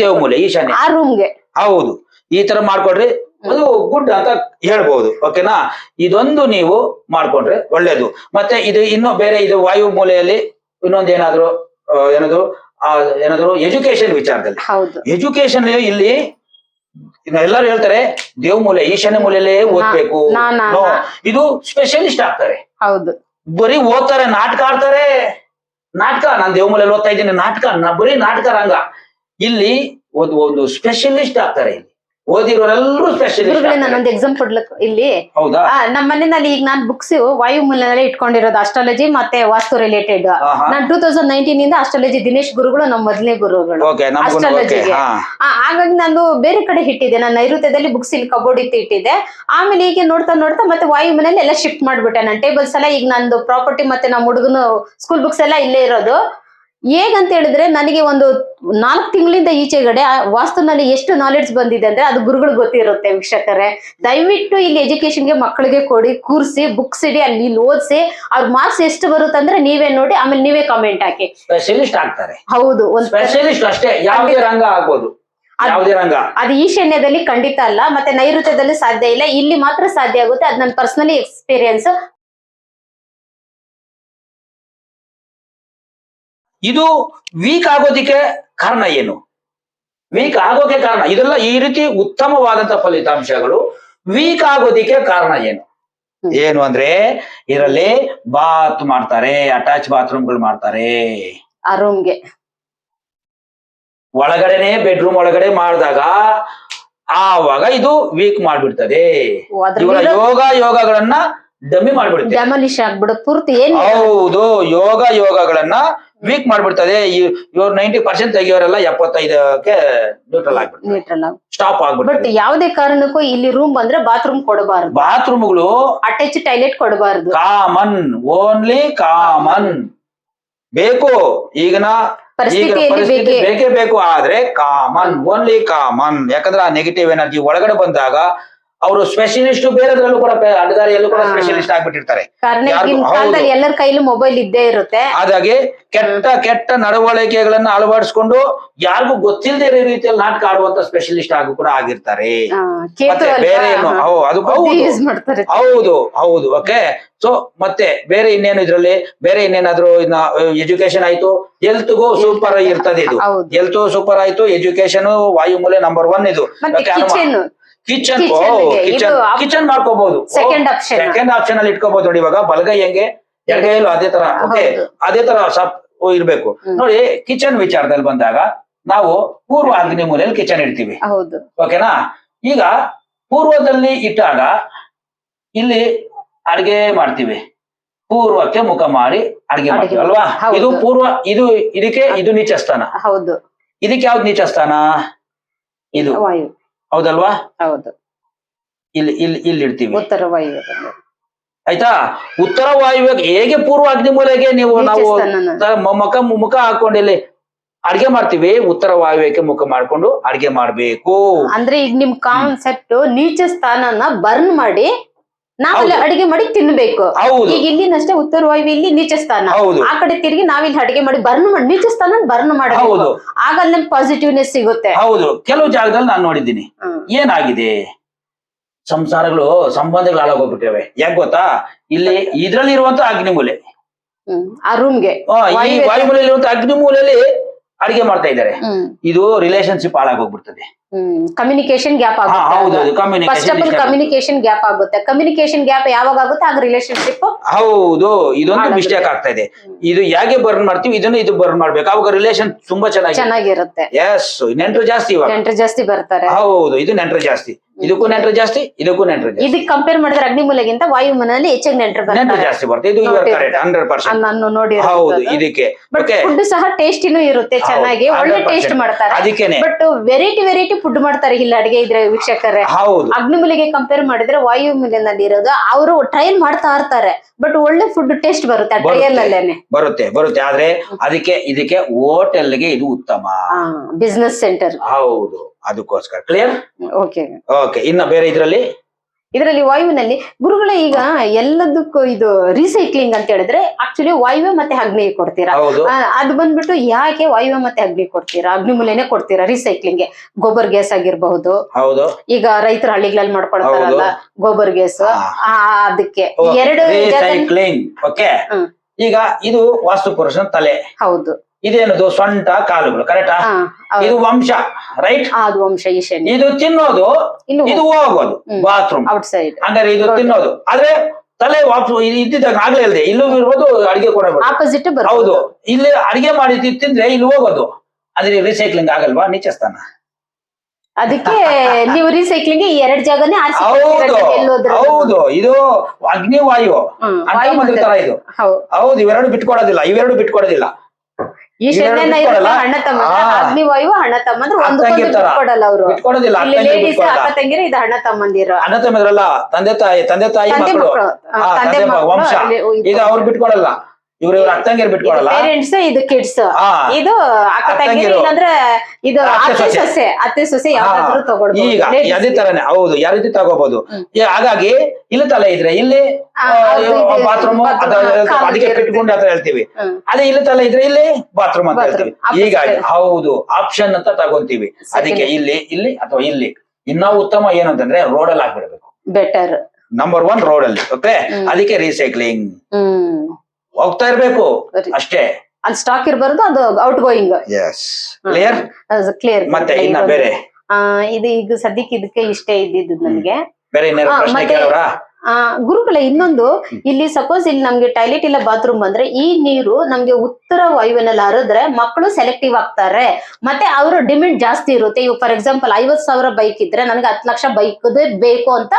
ದೇವಮೂಲೆ ಈಶಾನ್ಯ ಆ ರೂಮ್ಗೆ ಹೌದು. ಈ ತರ ಮಾಡ್ಕೊಡ್ರಿ. ಅದು ಗುಡ್ ಅಂತ ಹೇಳ್ಬಹುದು ಓಕೆನಾ ಇದೊಂದು ನೀವು ಮಾಡ್ಕೊಂಡ್ರೆ ಒಳ್ಳೇದು. ಮತ್ತೆ ಇದು ಇನ್ನು ಬೇರೆ ಇದು ವಾಯು ಮೂಲೆಯಲ್ಲಿ ಇನ್ನೊಂದು ಏನಾದ್ರು ಏನಾದ್ರು ಏನಾದ್ರು ಎಜುಕೇಶನ್ ವಿಚಾರದಲ್ಲಿ. ಎಜುಕೇಶನ್ ಇಲ್ಲಿ ಎಲ್ಲರೂ ಹೇಳ್ತಾರೆ ದೇವ್ ಮೂಲೆ ಈಶಾನ್ಯ ಮೂಲೆಯಲ್ಲೇ ಓದ್ಬೇಕು. ಇದು ಸ್ಪೆಷಲಿಸ್ಟ್ ಆಗ್ತಾರೆ. ಹೌದು. ಬರೀ ಓದ್ತಾರೆ, ನಾಟಕ ಆಡ್ತಾರೆ. ನಾಟಕ, ನಾನ್ ದೇವ್ ಮೂಲೆಯಲ್ಲಿ ಓದ್ತಾ ಇದ್ದೀನಿ, ನಾಟಕ. ನಾ ಬರೀ ನಾಟಕ ರಂಗ ಇಲ್ಲಿ ಒಂದು ಒಂದು ಸ್ಪೆಷಲಿಸ್ಟ್ ಆಗ್ತಾರೆ ಇಲ್ಲಿ. ಓದಿರೋರೆಲ್ಲರೂ ಸ್ಪೆಷಲಿಸ್ಟ್ ಗುರುಗಳೇ ನಾನೊಂದು ಎಕ್ಸಾಮ್ ಕೊಡ್ಲಿಕ್ಕೆ ಇಲ್ಲಿ. ನಮ್ಮ ಮನೆಯಲ್ಲಿ ಈಗ ನಾನ್ ಬುಕ್ಸ್ ವಾಯುಮೂಲನಲ್ಲೇ ಇಟ್ಕೊಂಡಿರೋದು ಅಸ್ಟ್ರಾಲಜಿ ಮತ್ತೆ ವಾಸ್ತು ರಿಲೇಟೆಡ್. ನಾನ್ ಟೂ ತೌಸಂಡ್ ನೈನ್ಟೀನ್ ಇಂದ ಅಸ್ಟ್ರಾಲಜಿ ದಿನೇಶ್ ಗುರುಗಳು ನಮ್ಮ ಮೊದಲನೇ ಗುರುಗಳು. ಹಾ. ಆ, ಹಾಗಾಗಿ ನಾನು ಬೇರೆ ಕಡೆ ಇಟ್ಟಿದ್ದೆ. ನಾನು ನೈಋತ್ಯದಲ್ಲಿ ಬುಕ್ಸ್ ಇಲ್ಲಿ ಕಬೋರ್ಡ್ ಇತ್ತು ಇಟ್ಟಿದ್ದೆ. ಆಮೇಲೆ ಈಗ ನೋಡ್ತಾ ನೋಡ್ತಾ ಮತ್ತೆ ವಾಯು ಮನೇಲಿ ಎಲ್ಲ ಶಿಫ್ಟ್ ಮಾಡ್ಬಿಟ್ಟೆ. ನನ್ನ ಟೇಬಲ್ಸ್ ಎಲ್ಲ ಈಗ ನಂದು ಪ್ರಾಪರ್ಟಿ ಮತ್ತೆ ನಮ್ಮ ಹುಡುಗನು ಸ್ಕೂಲ್ ಬುಕ್ಸ್ ಎಲ್ಲ ಇಲ್ಲೇ ಇರೋದು. ಹೇಗಂತ ಹೇಳಿದ್ರೆ ನನಗೆ ಒಂದು ನಾಲ್ಕು ತಿಂಗಳಿಂದ ಈಚೆಗಡೆ ವಾಸ್ತುನಲ್ಲಿ ಎಷ್ಟು ನಾಲೆಡ್ಜ್ ಬಂದಿದೆ ಅಂದ್ರೆ ಅದು ಗುರುಗಳು ಗೊತ್ತಿರುತ್ತೆ ವೀಕ್ಷಕರೇ. ದಯವಿಟ್ಟು ಇಲ್ಲಿ ಎಜುಕೇಶನ್ಗೆ ಮಕ್ಕಳಿಗೆ ಕೊಡಿ ಕೂರಿಸಿ ಬುಕ್ಸ್ ಇಡಿ ಅಲ್ಲಿ ಇಲ್ಲಿ ಓದಿಸಿ ಅವ್ರ ಮಾರ್ಕ್ಸ್ ಎಷ್ಟು ಬರುತ್ತಂದ್ರೆ ನೀವೇ ನೋಡಿ ಆಮೇಲೆ ನೀವೇ ಕಮೆಂಟ್ ಹಾಕಿ. ಸ್ಪೆಷಲಿಸ್ಟ್ ಆಗ್ತಾರೆ. ಹೌದು ಒಂದ್ ಸ್ಪೆಷಲಿಸ್ಟ್ ಅಷ್ಟೇ ಯಾವುದೇ ರಂಗ ಆಗ್ಬೋದು. ಅದ್- ರಂಗ. ಅದು ಈಶಾನ್ಯದಲ್ಲಿ ಖಂಡಿತ ಅಲ್ಲ ಮತ್ತೆ ನೈಋತ್ಯದಲ್ಲಿ ಸಾಧ್ಯ ಇಲ್ಲ ಇಲ್ಲಿ ಮಾತ್ರ ಸಾಧ್ಯ ಆಗುತ್ತೆ ಅದ್ ನನ್ನ ಪರ್ಸನಲಿ ಎಕ್ಸ್ಪೀರಿಯನ್ಸ್ ಇದು ವೀಕ್ ಆಗೋದಿಕ್ಕೆ ಕಾರಣ ಏನು? ವೀಕ್ ಆಗೋಕೆ ಕಾರಣ. ಇದೆಲ್ಲ ಈ ರೀತಿ ಉತ್ತಮವಾದಂತ ಫಲಿತಾಂಶಗಳು ವೀಕ್ ಆಗೋದಿಕ್ಕೆ ಕಾರಣ ಏನು. ಏನು ಅಂದ್ರೆ ಇದರಲ್ಲಿ ಬಾತ್ ಮಾಡ್ತಾರೆ ಅಟ್ಯಾಚ್ ಬಾತ್ರೂಮ್ಗಳು ಮಾಡ್ತಾರೆ. ಆ ರೂಮ್ಗೆ ಒಳಗಡೆನೆ ಬೆಡ್ರೂಮ್ ಒಳಗಡೆ ಮಾಡಿದಾಗ ಆವಾಗ ಇದು ವೀಕ್ ಮಾಡ್ಬಿಡ್ತದೆ. ಯೋಗ ಯೋಗಗಳನ್ನ ಡಮ್ಮಿ ಮಾಡ್ಬಿಡ್ತದೆ ಪೂರ್ತಿ ಹೌದು ಯೋಗ ಯೋಗಗಳನ್ನ ವೀಕ್ ಮಾಡ್ಬಿಡ್ತದೆ. ಇವ್- ಇವ್ರು ನೈಂಟಿ ಪರ್ಸೆಂಟ್ ತೆಗಿಯೋರೆಲ್ಲ ಎಪ್ಪತ್ತೈದಕ್ಕೆ ನ್ಯೂಟ್ರಲ್ ಆಗ್ಬಿಡ್ತಾರೆ ನ್ಯೂಟ್ರಲ್ ಸ್ಟಾಪ್ ಬಟ್ ಆಗ್ಬಿಡ್ತದೆ. ಯಾವುದೇ ಕಾರಣಕ್ಕೂ ಇಲ್ಲಿ ರೂಮ್ ಬಂದ್ರೆ ಬಾತ್ರೂಮ್ ಕೊಡಬಾರ್ದು. ಬಾತ್ರೂಮ್ಗಳು ಅಟ್ಯಾಚ್ ಟಾಯ್ಲೆಟ್ ಕೊಡಬಾರ್ದು. ಕಾಮನ್ ಓನ್ಲಿ ಕಾಮನ್ ಬೇಕು. ಈಗಿನ ಈಗಿನ ಪರಿಸ್ಥಿತಿಯಲ್ಲಿ ಪರಿಸ್ಥಿತಿ ಬೇಕೇ? ಬೇಕೇ ಬೇಕು. ಆದ್ರೆ ಕಾಮನ್ ಓನ್ಲಿ ಕಾಮನ್ ಯಾಕಂದ್ರೆ ಆ ನೆಗೆಟಿವ್ ಎನರ್ಜಿ ಒಳಗಡೆ ಬಂದಾಗ ಅವರು ಸ್ಪೆಷಲಿಸ್ಟ್ ಬೇರೆದ್ರಲ್ಲೂ ಕೂಡ ಅಡ್ಡದಾರಿಯಲ್ಲೂ ಕೂಡ ಸ್ಪೆಷಲಿಸ್ಟ್ ಆಗ್ಬಿಟ್ಟಿರ್ತಾರೆ. ಎಲ್ಲರ ಕೈಲೂ ಮೊಬೈಲ್ ಇದ್ದೇ ಇರುತ್ತೆ. ಹಾಗಾಗಿ ಕೆಟ್ಟ ಕೆಟ್ಟ ನಡವಳಿಕೆಗಳನ್ನ ಅಳವಡಿಸ್ಕೊಂಡು ಯಾರಿಗೂ ಗೊತ್ತಿಲ್ಲದೆ ಇರೋ ರೀತಿಯಲ್ಲಿ ನಾಟಕ ಆಡುವಂತ ಸ್ಪೆಷಲಿಸ್ಟ್ ಆಗು ಕೂಡ ಆಗಿರ್ತಾರೆ. ಮತ್ತೆ ಬೇರೆ ಏನು ಅದು ಹೌದು ಹೌದು. ಹೌದು ಓಕೆ ಸೊ ಮತ್ತೆ ಬೇರೆ ಇನ್ನೇನು ಇದ್ರಲ್ಲಿ? ಬೇರೆ ಇನ್ನೇನಾದ್ರು ಇನ್ನ ಎಜುಕೇಶನ್ ಆಯ್ತು? ಹೆಲ್ತ್ಗೂ ಸೂಪರ್ ಇರ್ತದೆ ಇದು. ಹೆಲ್ತ್ ಸೂಪರ್ ಆಯ್ತು ಎಜುಕೇಶನ್ ವಾಯುಮೂಲೆ ನಂಬರ್ ಒನ್ ಇದು. ಕಿಚನ್ ಕಿಚನ್ ಕಿಚನ್ ಮಾಡ್ಕೋಬಹುದು ಸೆಕೆಂಡ್ ಆಪ್ಷನ್ ಸೆಕೆಂಡ್ ಆಪ್ಷನ್ ಅಲ್ಲಿ ಇಟ್ಕೋಬಹುದು ನೋಡಿ ಇವಾಗ. ಬಲಗೈ ಹೆಂಗೆ? ಎಡಗೈಯಲ್ಲೂ ಅದೇ ತರ. ಓಕೆ ಅದೇ ತರ ಇರ್ಬೇಕು. ನೋಡಿ ಕಿಚನ್ ವಿಚಾರದಲ್ಲಿ ಬಂದಾಗ ನಾವು ಪೂರ್ವ ಅಗ್ನಿ ಮೂಲೆಯಲ್ಲಿ ಕಿಚನ್ ಇಡ್ತೀವಿ. ಓಕೆನಾ ಈಗ ಪೂರ್ವದಲ್ಲಿ ಇಟ್ಟಾಗ ಇಲ್ಲಿ ಅಡಿಗೆ ಮಾಡ್ತೀವಿ. ಪೂರ್ವಕ್ಕೆ ಮುಖ ಮಾಡಿ ಅಡಿಗೆ ಮಾಡ್ತೀವಿ ಅಲ್ವಾ? ಇದು ಪೂರ್ವ ಇದು ಇದಕ್ಕೆ ಇದು ನೀಚ ಸ್ಥಾನ ಹೌದು. ಇದಕ್ಕೆ ಯಾವ್ದು ನೀಚ ಸ್ಥಾನ ಇದು ಹೌದಲ್ವಾ? ಹೌದು. ಇಲ್ಲಿ ಇಲ್ಲಿ ಇಲ್ಲಿ ಇಡ್ತೀವಿ. ಉತ್ತರ ವಾಯುವ್ಯದಲ್ಲಿ ಆಯ್ತಾ? ಉತ್ತರ ವಾಯುವ್ಯ ಹೇಗೆ ಪೂರ್ವ ಅಗ್ನಿ ಮೂಲೆಗೆ ನೀವು ನಾವು ಮುಖ ಮುಖ ಹಾಕೊಂಡು ಇಲ್ಲಿ ಅಡ್ಗೆ ಮಾಡ್ತೀವಿ? ಉತ್ತರ ವಾಯುವ್ಯಕ್ಕೆ ಮುಖ ಮಾಡ್ಕೊಂಡು ಅಡ್ಗೆ ಮಾಡ್ಬೇಕು. ಅಂದ್ರೆ ಈಗ ನಿಮ್ ಕಾನ್ಸೆಪ್ಟ್ ನೀಚ ಸ್ಥಾನನ ಬರ್ನ್ ಮಾಡಿ ನಾವಲ್ಲಿ. ಅಡಿಗೆ ಮಾಡಿ ತಿನ್ಬೇಕು. ಹೌದು. ಈಗ ಇಲ್ಲಿನಷ್ಟೇ ಉತ್ತರ ವಾಯು ಇಲ್ಲಿ ನೀಚ ಸ್ಥಾನ ಆ ಕಡೆ ತಿರುಗಿ ನಾವಿಲ್ಲಿ ಅಡಿಗೆ ಮಾಡಿ ಬರ್ನ್ ಮಾಡಿ ನೀಚ ಸ್ಥಾನ ಬರ್ನ್ ಮಾಡಬೇಕು. ಹೌದು. ಆಗ ಅಲ್ಲಿ ಪಾಸಿಟಿವ್ನೆಸ್ ಸಿಗುತ್ತೆ. ಹೌದು. ಕೆಲವು ಜಾಗದಲ್ಲಿ ನಾನು ನೋಡಿದ್ದೀನಿ. ಏನಾಗಿದೆ? ಸಂಸಾರಗಳು ಸಂಬಂಧಗಳು ಹಾಳಾಗೋಗ್ಬಿಟ್ಟಿವೆ. ಯಾಕೆ ಗೊತ್ತಾ? ಇಲ್ಲಿ ಇದ್ರಲ್ಲಿ ಇರುವಂತ ಅಗ್ನಿಮೂಲೆ. ಆ ರೂಮ್ಗೆ ವಾಯುಮೂಲೆಯಲ್ಲಿ ಇರುವಂತ ಅಗ್ನಿಮೂಲೆಯಲ್ಲಿ ಅಡಿಗೆ ಮಾಡ್ತಾ ಇದ್ದಾರೆ. ಇದು ರಿಲೇಶನ್ಶಿಪ್ ಹಾಳಾಗೋಗ್ಬಿಡ್ತದೆ. ಕಮ್ಯುನಿಕೇಶನ್ ಗ್ಯಾಪ್ ಆಗುತ್ತೆ first of all communication gap ಆಗುತ್ತೆ. ಕಮ್ಯುನಿಕೇಶನ್ ಗ್ಯಾಪ್ ಯಾವಾಗ ಆಗುತ್ತೆ? ಆಗ ರಿಲೇಶನ್ಶಿಪ್ ಹೌದು ಇದೊಂದು ಮಿಸ್ಟೇಕ್ ಆಗ್ತಾ ಇದೆ. ಇದು ಹೇಗೆ ಬರ್ನ್ ಮಾಡ್ತೀವಿ ಇದನ್ನ ಇದು ಬರ್ನ್ ಮಾಡ್ಬೇಕು. ಅವಾಗ ರಿಲೇಶನ್ ತುಂಬಾ ಚೆನ್ನಾಗಿ ಚೆನ್ನಾಗಿರುತ್ತೆ. ಎಸ್ ನೆಂಟರು ಜಾಸ್ತಿ ಇವಾಗ. ನೆಂಟರು ಜಾಸ್ತಿ ಬರ್ತಾರೆ. ಹೌದು ಇದು ನೆಂಟರು ಜಾಸ್ತಿ. ಇದಕ್ಕೂ ನೆಂಟರು ಜಾಸ್ತಿ ಇದಕ್ಕೂ ನೆಂಟರು ಜಾಸ್ತಿ. ಇದಕ್ ಕಂಪೇರ್ ಮಾಡಿದ್ರೆ ಅಗ್ನಿಮೂಲೆಗಿಂತ ವಾಯುಮನಲ್ಲಿ ಹೆಚ್ಚಾಗಿ ನೆಂಟರು ನೆಂಟರು ಬರ್ತಾರೆ ಜಾಸ್ತಿ ಬರ್ತದೆ ಇದು ನೋಡಿರ್ತಾರೆ. ಕರೆಕ್ಟ್ ಹಂಡ್ರೆಡ್ ಪರ್ಸೆಂಟ್ ನಾನು ನೋಡಿ ಹೌದು ಇದಕ್ಕೆ. ಬಟ್ ಫುಡ್ ಸಹ ಟೇಸ್ಟಿನೂ ಇರುತ್ತೆ ಚೆನ್ನಾಗಿ. ಒಳ್ಳೆ ಟೇಸ್ಟ್ ಮಾಡ್ತಾರೆ. ಅದಕ್ಕೇನೆ. ಬಟ್ ವೆರೈಟಿ ವೆರೈಟಿ ಫುಡ್ ಮಾಡ್ತಾರೆ ಇಲ್ಲಿ ಅಡಿಗೆ ಇದ್ರೆ ವೀಕ್ಷಕರೇ. ಹೌದು. ಅಗ್ನಿಮೂಲಿಗೆ ಕಂಪೇರ್ ಮಾಡಿದ್ರೆ ವಾಯುಮೂಲೆನಲ್ಲಿ ಇರೋದು ಅವರು ಟ್ರೈನ್ ಮಾಡ್ತಾ ಇರ್ತಾರೆ ಬಟ್ ಒಳ್ಳೆ ಫುಡ್ ಟೇಸ್ಟ್ ಬರುತ್ತೆ ಆ. ಟ್ರಯಲ್ ಅಲ್ಲೇನೆ ಬರುತ್ತೆ ಬರುತ್ತೆ. ಆದ್ರೆ ಅದಕ್ಕೆ ಇದಕ್ಕೆ ಹೋಟೆಲ್ಗೆ ಇದು ಉತ್ತಮ. ಬಿಸ್ನೆಸ್ ಸೆಂಟರ್ ಹೌದು ಅದಕ್ಕೋಸ್ಕರ. ಕ್ಲಿಯರ್ ಓಕೆ ಓಕೆ ಇನ್ನ ಬೇರೆ ಇದ್ರಲ್ಲಿ? ಇದರಲ್ಲಿ ವಾಯುವಿನಲ್ಲಿ ಗುರುಗಳ ಈಗ ಎಲ್ಲದಕ್ಕೂ ಇದು ರೀಸೈಕ್ಲಿಂಗ್ ಅಂತ ಹೇಳಿದ್ರೆ ಆಕ್ಚುಲಿ ವಾಯುವೆ ಮತ್ತೆ ಅಗ್ನಿ ಕೊಡ್ತೀರಾ. ಅದು ಬಂದ್ಬಿಟ್ಟು ಯಾಕೆ ವಾಯುವೆ ಮತ್ತೆ ಅಗ್ನಿ ಕೊಡ್ತೀರಾ? ಅಗ್ನಿ ಮೂಲೆನೆ ಕೊಡ್ತೀರಾ ರೀಸೈಕ್ಲಿಂಗ್ಗೆ? ಗೊಬ್ಬರ್ ಗ್ಯಾಸ್ ಆಗಿರ್ಬಹುದು. ಹೌದು. ಈಗ ರೈತರ ಹಳ್ಳಿಗಳಲ್ಲಿ ಮಾಡ್ಕೊಳ್ತಾರಲ್ಲ ಗೋಬರ್ ಗ್ಯಾಸ್. ಅದಕ್ಕೆ ಎರಡು ಈಗ ಇದು ವಾಸ್ತು ಪುರುಷನ ತಲೆ. ಹೌದು. ಇದೇನದು ಸೊಂಟ ಕಾಲುಗಳು ಕರೆಕ್ಟಾ ಇದು ವಂಶ ರೈಟ್ ಅದು ವಂಶ ಈಶಾನ್ಯ ಇದು ತಿನ್ನೋದು ಇದು ಹೋಗೋದು ಬಾತ್ರೂಮ್ ಔಟ್ ಸೈಡ್ ಹಂಗಾರೆ ಇದು ತಿನ್ನೋದು. ಆದ್ರೆ ತಲೆ ವಾಪಸ್ ಇದ್ದಿದ್ದಾಗ ಆಗ್ಲೇ ಇಲ್ಲದೆ ಇಲ್ಲೂ ಇರ್ಬೋದು ಅಡಿಗೆ ಕೂಡ. ಆಪೋಸಿಟ್ ಹೌದು. ಇಲ್ಲಿ ಅಡಿಗೆ ಮಾಡಿ ತಿಂದ್ರೆ ಇಲ್ಲಿ ಹೋಗೋದು. ಅಂದ್ರೆ ರೀಸೈಕ್ಲಿಂಗ್ ಆಗಲ್ವಾ? ನೀಚ ಸ್ಥಾನ ಅದಕ್ಕೆ ನೀವು ರೀಸೈಕ್ಲಿಂಗ್ ಈ ಎರಡ್ ಜಾಗನೇ ಹೌದು ಹೌದು. ಇದು ಅಂತ ವಾಯು ತರ ಇದು. ಹೌದು. ಹೌದು ಇವೆರಡು ಬಿಟ್ಕೊಡೋದಿಲ್ಲ ಇವೆರಡು ಬಿಟ್ಕೊಡೋದಿಲ್ಲ. ಇವೆರಡು ಇರಲ್ಲ ಅಣ್ಣ ತಮ್ಮ ಆ. ಅಗ್ನಿವಾಯು ಅಣ್ಣ ತಮ್ಮಂದ್ರೆ ಅಕ್ಕಂಗಿರ್ತಾರ. ಬಿಟ್ಕೊಡಲ್ಲ ಅವರು. ಬಿಟ್ಕೊಡೋದಿಲ್ಲ ಲೇಡೀಸ್ ಅಕ್ಕ ತಂಗಿರ ಇದು ಅಣ್ಣ ತಮ್ಮಂದಿರ. ಅಣ್ಣ ತಮ್ಮದ್ರಲ್ಲ ತಂದೆ ತಾಯಿ ತಂದೆ ತಾಯಿ ಮಕ್ಕಳು. ತಂದೆ ವಂಶ. ಇದು ಅವ್ರು ಬಿಟ್ಕೊಡಲ್ಲ. ಇವ್ರ ಇವ್ರ ಅಕ್ಕಂಗಿರ್ ಬಿಟ್ಕೊಡಲ್ಲ ಪೇರೆಂಟ್ಸ್ ಇದು ಕಿಡ್ಸ್ ಇದು ಅಕ್ಕ ತಂಗಿರು ಇಲ್ಲಂದ್ರೆ ಇದು ಅತ್ತೆ ಸೊಸೆ. ಅತ್ತೆ ಸೊಸೆ ಯಾವ್ದಾದ್ರು ತಗೊಳ್ಬೋದು. ಈಗ ಅದೇ ತರನೇ ಹೌದು ಯಾವ ರೀತಿ ತಗೋಬಹುದು ಹಾಗಾಗಿ ಇಲ್ಲಿ ತಲೆ ಇದ್ರೆ ಇಲ್ಲಿ ಬಾತ್ರೂಮ್ ಅದಕ್ಕೆ ಕಟ್ಕೊಂಡು ಅಂತ ಹೇಳ್ತೀವಿ. ಅದೇ ಇಲ್ಲಿ ತಲೆ ಇದ್ರೆ ಇಲ್ಲಿ ಬಾತ್ರೂಮ್ ಅಂತ ಹೇಳ್ತೀವಿ. ಹೀಗಾಗಿ ಹೌದು ಆಪ್ಷನ್ ಅಂತ ತಗೊಂತೀವಿ. ಅದಕ್ಕೆ ಇಲ್ಲಿ ಇಲ್ಲಿ ಅಥವಾ ಇಲ್ಲಿ. ಇನ್ನ ಉತ್ತಮ ಏನಂತಂದ್ರೆ ರೋಡ್ ಅಲ್ಲಿ ಹಾಕ್ಬಿಡ್ಬೇಕು. ಬೆಟರ್ ನಂಬರ್ ಒನ್ ರೋಡ್ ಅಲ್ಲಿ ಓಕೆ. ಅದಕ್ಕೆ ರೀಸೈಕ್ಲಿಂಗ್ ಹೋಗ್ತಾ ಇರ್ಬೇಕು. ಸರಿ. ಅಷ್ಟೇ. ಅಲ್ಲಿ ಸ್ಟಾಕ್ ಇರಬಾರ್ದು ಅದು outgoing yes clear clear ಮತ್ತೆ ಇನ್ನ ಬೇರೆ? ಇದು ಈಗ ಸದ್ಯಕ್ಕೆ ಇದಕ್ಕೆ ಇಷ್ಟೇ ಇದ್ದಿದ್ದು ನನಗೆ ಬೇರೆ ಆ, ಪ್ರಶ್ನೆ ಮತ್ತೆ- ಕೇಳೋರಾ? ಆ ಗುರುಗಳ ಇನ್ನೊಂದು. ಇಲ್ಲಿ ಸಪೋಸ್ ಇಲ್ಲಿ ನಮ್ಗೆ ಟಾಯ್ಲೆಟ್ ಇಲ್ಲ ಬಾತ್ರೂಮ್ ಬಂದ್ರೆ ಈ ನೀರು ನಮ್ಗೆ ಉತ್ತರ ವಾಯುವಿನಲ್ಲಿ ಹರಿದ್ರೆ ಮಕ್ಕಳು ಸೆಲೆಕ್ಟಿವ್ ಆಗ್ತಾರೆ. ಮತ್ತೆ ಅವರ ಡಿಮ್ಯಾಂಡ್ ಜಾಸ್ತಿ ಇರುತ್ತೆ. ಇವಾಗ ಫಾರ್ ಎಕ್ಸಾಂಪಲ್ ಐವತ್ ಸಾವಿರ ಬೈಕ್ ಇದ್ರೆ ನನಗೆ ಹತ್ತು ಲಕ್ಷ ಬೈಕ್ ಬೇಕು ಅಂತ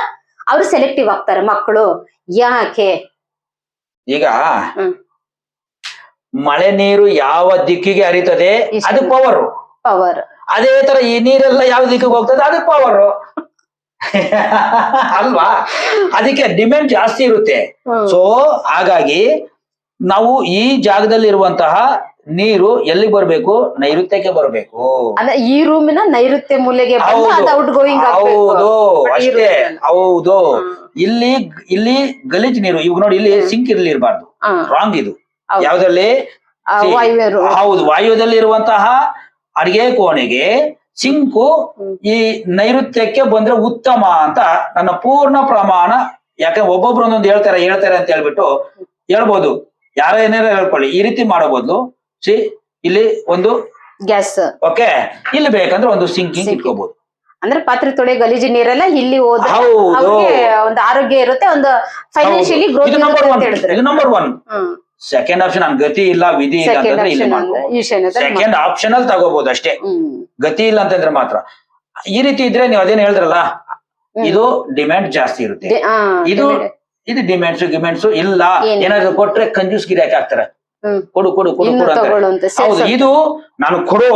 ಅವ್ರು ಸೆಲೆಕ್ಟಿವ್ ಆಗ್ತಾರೆ ಮಕ್ಕಳು. ಯಾಕೆ? ಈಗ ಮಳೆ ನೀರು ಯಾವ ದಿಕ್ಕಿಗೆ ಹರಿತದೆ. ಅದು ಪವರ್ ಪವರ್ ಅದೇ ತರ ಈ ನೀರೆಲ್ಲ ಯಾವ ದಿಕ್ಕಿಗೆ ಹೋಗ್ತದೆ ಅದು ಪವರ್ ಅಲ್ವಾ? ಅದಕ್ಕೆ ಡಿಮ್ಯಾಂಡ್ ಜಾಸ್ತಿ ಇರುತ್ತೆ. ಸೊ ಹಾಗಾಗಿ ನಾವು ಈ ಜಾಗದಲ್ಲಿ ಇರುವಂತಹ ನೀರು ಎಲ್ಲಿಗೆ ಬರಬೇಕು? ನೈಋತ್ಯಕ್ಕೆ ಬರಬೇಕು. ಅಂದ್ರೆ ಈ ರೂಮಿನ ನೈಋತ್ಯ ಮೂಲೆಗೆ ಹೌದು. ಅಷ್ಟೇ. ಹೌದು. ಇಲ್ಲಿ ಇಲ್ಲಿ ಗಲೀಜ್ ನೀರು ಇವಾಗ ನೋಡಿ ಇಲ್ಲಿ ಸಿಂಕ್ ಇರ್ಲಿ ಇರಬಾರ್ದು ರಾಂಗ್ ಇದು. ಯಾವ್ದ್ರಲ್ಲಿ? ಹೌದು ವಾಯುದಲ್ಲಿ ಇರುವಂತಹ ಅಡಿಗೆ ಕೋಣೆಗೆ ಸಿಂಕು ಈ ನೈಋತ್ಯಕ್ಕೆ ಬಂದ್ರೆ ಉತ್ತಮ ಅಂತ ನನ್ನ ಪೂರ್ಣ ಪ್ರಮಾಣ ಯಾಕೆ ಒಬ್ಬೊಬ್ರು ಒಂದೊಂದು ಹೇಳ್ತಾರೆ ಹೇಳ್ತಾರೆ ಅಂತ ಹೇಳ್ಬಿಟ್ಟು ಹೇಳ್ಬೋದು. ಯಾರ ಏನಾರು ಹೇಳ್ಕೊಳ್ಳಿ ಈ ರೀತಿ ಮಾಡೋ ಬದಲು ಸಿ ಇಲ್ಲಿ ಒಂದು ಗ್ಯಾಸ್ ಓಕೆ ಇಲ್ಲಿ ಬೇಕಂದ್ರೆ ಒಂದು ಸಿಂಕಿಂಗ್. ಇಟ್ಕೋಬಹುದು ಅಂದ್ರೆ ಪಾತ್ರೆ ತೊಳೆ ಗಲೀಜು ನೀರೆಲ್ಲ ಇಲ್ಲಿ ಹೋದ್ರೆ ಹೌದು. ಅವ್ರಿಗೆ ಒಂದು ಆರೋಗ್ಯ ಇರುತ್ತೆ ಒಂದು ಫೈನಾನ್ಶಿಯಲಿ ಗ್ರೋತ್ ಇದು ನಂಬರ್ ಇರುತ್ತೆ ಒನ್ ಅಂತ ಹೇಳಿದ್ರೆ. ಇದು number one hmm. Second option ನನ್ ಗತಿ ಇಲ್ಲ ವಿಧಿ ಇಲ್ಲ ಸೆಕೆಂಡ್ ಅಂತಂದ್ರೆ ಇಲ್ಲಿ ಆಪ್ಷನ್ ಸೆಕೆಂಡ್ ಆಪ್ಷನ್ ಅಲ್ಲಿ ತಗೋಬಹುದು ಅಷ್ಟೇ. ಹ್ಮ್. ಗತಿ ಇಲ್ಲ ಅಂತಂದ್ರೆ ಮಾತ್ರ. ಈ ರೀತಿ ಇದ್ರೆ ನೀವು ಅದೇನ್ ಹೇಳಿದ್ರಲ್ಲ ಇದು ಡಿಮ್ಯಾಂಡ್ ಜಾಸ್ತಿ ಇರುತ್ತೆ. ದೆ- ಆ, ಇದು. ಇದು ಡಿಮ್ಯಾಂಡ್ಸ್ ಗಿಮ್ಯಾಂಡ್ಸ್ ಇಲ್ಲ. ಏನಿಲ್ಲ. ಏನಾದ್ರು ಕೊಟ್ರೆ ಕಂಜೂಸ್ ಗಿರಿ ಹಾಕಿ ಹಾಕ್ತಾರೆ. ಹ್ಮ್. ಕೊಡು ಕೊಡು ಕೊಡು ಇನ್ನು ಕೊಡು ಅಂತಾರೆ ಹೌದು ಇದು ನಾನು ಕೊಡು.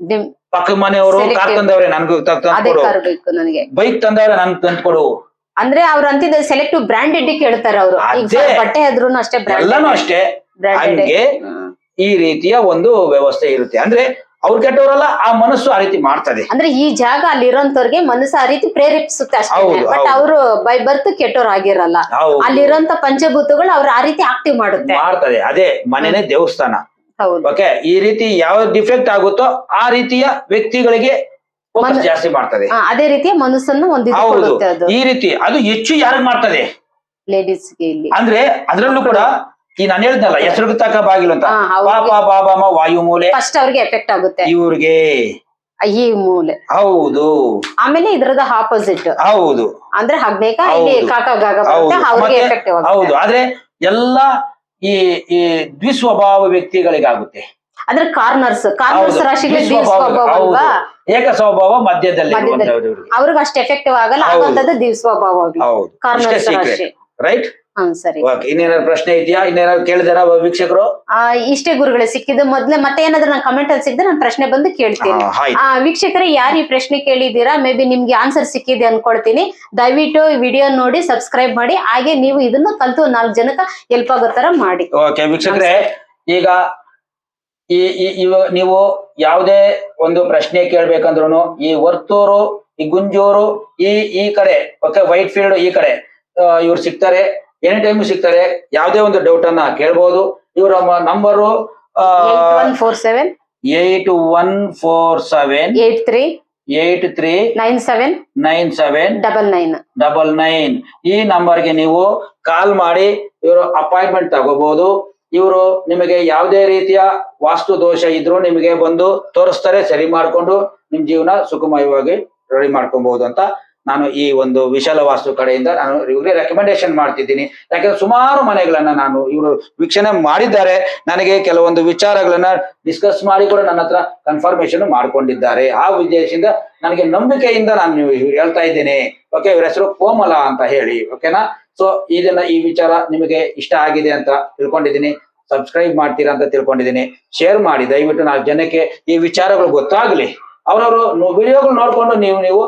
ಡಿಮ್- ಪಕ್ಕದ ಮನೆಯವರು. ಕಾರ್ ತಂದವ್ರೆ ನನ್ಗೂ ಬೇಕು ನನಗೆ. ಬೈಕ್ ತಂದವ್ರೆ ನನ್ ತಂದ್ಕೊಡು. ಅಂದ್ರೆ ಅವ್ರ ಅಂತಿದ್ದ ಸೆಲೆಕ್ಟಿವ್ ಬ್ರಾಂಡೆಡ್ ಕೇಳ್ತಾರೆ ಅವರು. ಬಟ್ಟೆ ಆದ್ರೂ ಅಷ್ಟೇ ಎಲ್ಲಾನು ಅಷ್ಟೇ. ಹಂಗೆ ಈ ರೀತಿಯ ಒಂದು ವ್ಯವಸ್ಥೆ ಇರುತ್ತೆ. ಅಂದ್ರೆ ಅವ್ರು ಕೆಟ್ಟವರಲ್ಲ ಆ ಮನಸ್ಸು ಆ ರೀತಿ ಮಾಡ್ತದೆ. ಅಂದ್ರೆ ಈ ಜಾಗ ಅಲ್ಲಿರೋಂತವ್ರಿಗೆ ಮನಸ್ಸು ಆ ರೀತಿ ಪ್ರೇರೇಪಿಸುತ್ತೆ ಅಷ್ಟೇ. ಬಟ್. ಅವರು ಬೈ ಬರ್ತ್ ಕೆಟ್ಟವ್ರು ಆಗಿರಲ್ಲ. ಅಲ್ಲಿರೋ ಅಲ್ಲಿರೋಂತ ಪಂಚಭೂತಗಳು ಅವ್ರ ಆ ರೀತಿ ಆಕ್ಟಿವ್ ಮಾಡುತ್ತೆ. ಮಾಡ್ತದೆ. ಅದೇ ಮನೆನೇ ದೇವಸ್ಥಾನ. ಓಕೆ ಈ ರೀತಿ ಯಾವ ಡಿಫೆಕ್ಟ್ ಆಗುತ್ತೋ ಆ ರೀತಿಯ ವ್ಯಕ್ತಿಗಳಿಗೆ ಜಾಸ್ತಿ ಮಾಡ್ತದೆ. ಅದೇ ರೀತಿಯ ಮನಸ್ಸನ್ನು ಒಂದು ಇದು ಹೌದು ಕೊಡುತ್ತೆ ಅದು. ಈ ರೀತಿ ಅದು ಹೆಚ್ಚು ಯಾರಿಗ್ ಮಾಡ್ತದೆ? ಲೇಡೀಸ್ ಅಂದ್ರೆ ಅದರಲ್ಲೂ ಕೂಡ ಈ ನಾನು ಹೇಳ್ದಲ್ಲ ಹೆಸರು ತಕ್ಕ ಬಾಗಿಲು ಅಂತ. ಬಾಬಾ. ಪಾಪ ಬಾಬಾಮ ವಾಯು ಮೂಲೆ. ಫಸ್ಟ್ ಅವ್ರಿಗೆ ಎಫೆಕ್ಟ್ ಆಗುತ್ತೆ. ಇವ್ರಿಗೆ. ಈ ಮೂಲೆ. ಹೌದು. ಆಮೇಲೆ ಇದ್ರದ ಆಪೋಸಿಟ್ ಹೌದು. ಅಂದ್ರೆ ಹಗ್ನೇಕ ಇಲ್ಲಿ. ಕಾಕ ಗಾಗ ಹೌದು. ಆದ್ರೆ ಎಲ್ಲ ಈ ಈ ದ್ವಿಸ್ವಭಾವ ವ್ಯಕ್ತಿಗಳಿಗಾಗುತ್ತೆ. ಅಂದ್ರೆ ಕಾರ್ನರ್ಸ್ ಕಾರ್ನರ್ಸ್. ರಾಶಿಗೆ. ಏಕ ಸ್ವಭಾವ ಮಧ್ಯದಲ್ಲಿ. ಅವ್ರಿಗೆ ಅಷ್ಟು ಎಫೆಕ್ಟಿವ್ ಆಗಲ್ಲ ಸ್ವಭಾವ ಆಗುವಂತದ್ದು ದಿವ್ಸ್ವಭಾವ ಕಾರ್ನರ್ಸ್ ರಾಶಿ. ರೈಟ್ ಹ್ಮ್ ಸರಿ. ಓಕೆ ಇನ್ನೇನಾದ್ರು ಪ್ರಶ್ನೆ ಇದೆಯಾ? ಇನ್ನೇನಾದ್ರು ಕೇಳಿದಾರ ವೀಕ್ಷಕರು? ಆ, ಇಷ್ಟೇ ಗುರುಗಳೇ ಸಿಕ್ಕಿದ್ದು ಮೊದ್ಲೇ ಮತ್ತೆ ಏನಾದ್ರು ನಾನು ಕಮೆಂಟ್ ಅಲ್ಲಿ ಸಿಕ್ಕಿದ್ರೆ ನಾನು ಪ್ರಶ್ನೆ ಬಂದು ಕೇಳ್ತೀನಿ. ಹಾ, ಆಯ್ತು. ಆ ವೀಕ್ಷಕರೇ ಯಾರು ಈ ಪ್ರಶ್ನೆ ಕೇಳಿದ್ದೀರಾ? ಮೇ ಬಿ ನಿಮ್ಗೆ ಆನ್ಸರ್ ಸಿಕ್ಕಿದೆ ಅನ್ಕೊಳ್ತೀನಿ. ದಯವಿಟ್ಟು ವಿಡಿಯೋ ನೋಡಿ ಸಬ್ಸ್ಕ್ರೈಬ್ ಮಾಡಿ. ಹಾಗೆ ನೀವು ಇದನ್ನ ಕಲ್ತು ನಾಲ್ಕು ಜನಕ್ಕೆ ಹೆಲ್ಪ್ ಆಗೋ ತರ ಮಾಡಿ. ಓಕೆ ವೀಕ್ಷಕರೇ ಈಗ ಈ ಈ- ಇವ ನೀವು ಯಾವುದೇ ಒಂದು ಪ್ರಶ್ನೆ ಕೇಳ್ಬೇಕಂದ್ರು ಈ ವರ್ತೂರು ಈ ಗುಂಜೂರು ಈ ಈ ಕಡೆ ಓಕೆ ವೈಟ್ ಫೀಲ್ಡ್ ಈ ಕಡೆ ಇವ್ರು ಸಿಗ್ತಾರೆ. ಎನಿ ಟೈಮ್ ಸಿಗ್ತಾರೆ ಯಾವುದೇ ಒಂದು ಡೌಟ್ ಅನ್ನ ಕೇಳ್ಬಹುದು ಇವರ number four seven eight one four seven eight three eight three nine seven nine seven double nine double nine ಈ ನಂಬರ್ಗೆ ನೀವು ಕಾಲ್ ಮಾಡಿ ಇವರು ಅಪಾಯಿಂಟ್ಮೆಂಟ್ ತಗೋಬಹುದು ಇವರು ನಿಮಗೆ ಯಾವುದೇ ರೀತಿಯ ವಾಸ್ತು ದೋಷ ಇದ್ರೂ ನಿಮಗೆ ಬಂದು ತೋರಿಸ್ತಾರೆ ಸರಿ ಮಾಡ್ಕೊಂಡು ನಿಮ್ ಜೀವನ ಸುಖಮಯವಾಗಿ ರೆಡಿ ಮಾಡ್ಕೊಬಹುದು ಅಂತ ನಾನು ಈ ಒಂದು ವಿಶಾಲ ವಾಸ್ತು ಕಡೆಯಿಂದ ನಾನು ಇವ್ರಿಗೆ ರೆಕಮೆಂಡೇಶನ್ ಮಾಡ್ತಿದ್ದೀನಿ. ಯಾಕಂದ್ರೆ ಸುಮಾರು ಮನೆಗಳನ್ನ ನಾನು ಇವರು ವೀಕ್ಷಣೆ ಮಾಡಿದ್ದಾರೆ. ನನಗೆ ಕೆಲವೊಂದು ವಿಚಾರಗಳನ್ನ ಡಿಸ್ಕಸ್ ಮಾಡಿ ಕೂಡ ನನ್ನ ಹತ್ರ ಕನ್ಫರ್ಮೇಶನ್ ಮಾಡ್ಕೊಂಡಿದ್ದಾರೆ. ಆ ಉದ್ದೇಶದಿಂದ ನನಗೆ ನಂಬಿಕೆಯಿಂದ ನಾನು ಹೇಳ್ತಾ ಇದ್ದೀನಿ. ಓಕೆ ಇವ್ರ ಹೆಸರು ಕೋಮಲ ಅಂತ ಹೇಳಿ. ಓಕೆನಾ ಸೊ ಇದನ್ನ ಈ ವಿಚಾರ ನಿಮಗೆ ಇಷ್ಟ ಆಗಿದೆ ಅಂತ ತಿಳ್ಕೊಂಡಿದ್ದೀನಿ. ಸಬ್ಸ್ಕ್ರೈಬ್ ಮಾಡ್ತೀರಾ ಅಂತ ತಿಳ್ಕೊಂಡಿದ್ದೀನಿ. ಶೇರ್ ಮಾಡಿ. ದಯವಿಟ್ಟು ನಾಲ್ಕು ಜನಕ್ಕೆ ಈ ವಿಚಾರಗಳು ಗೊತ್ತಾಗ್ಲಿ. ಅವರವರು ವಿಡಿಯೋಗಳು ನೋಡ್ಕೊಂಡು ನೀವು ನೀವು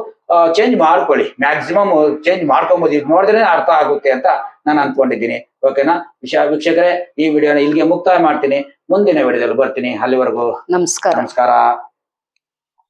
ಚೇಂಜ್ ಮಾಡ್ಕೊಳ್ಳಿ. ಮ್ಯಾಕ್ಸಿಮಮ್ ಚೇಂಜ್ ಮಾಡ್ಕೊಬೋದು. ಇದು ನೋಡಿದ್ರೆ ಅರ್ಥ ಆಗುತ್ತೆ ಅಂತ ನಾನು ಅನ್ಕೊಂಡಿದ್ದೀನಿ ಓಕೆನಾ ವಿಷಯ ವೀಕ್ಷಕರೇ ಈ ವಿಡಿಯೋನ ಇಲ್ಲಿಗೆ ಮುಕ್ತಾಯ ಮಾಡ್ತೀನಿ. ಮುಂದಿನ ವಿಡಿಯೋದಲ್ಲಿ ಬರ್ತೀನಿ. ಅಲ್ಲಿವರೆಗೂ ನಮಸ್ಕಾರ. ನಮಸ್ಕಾರ.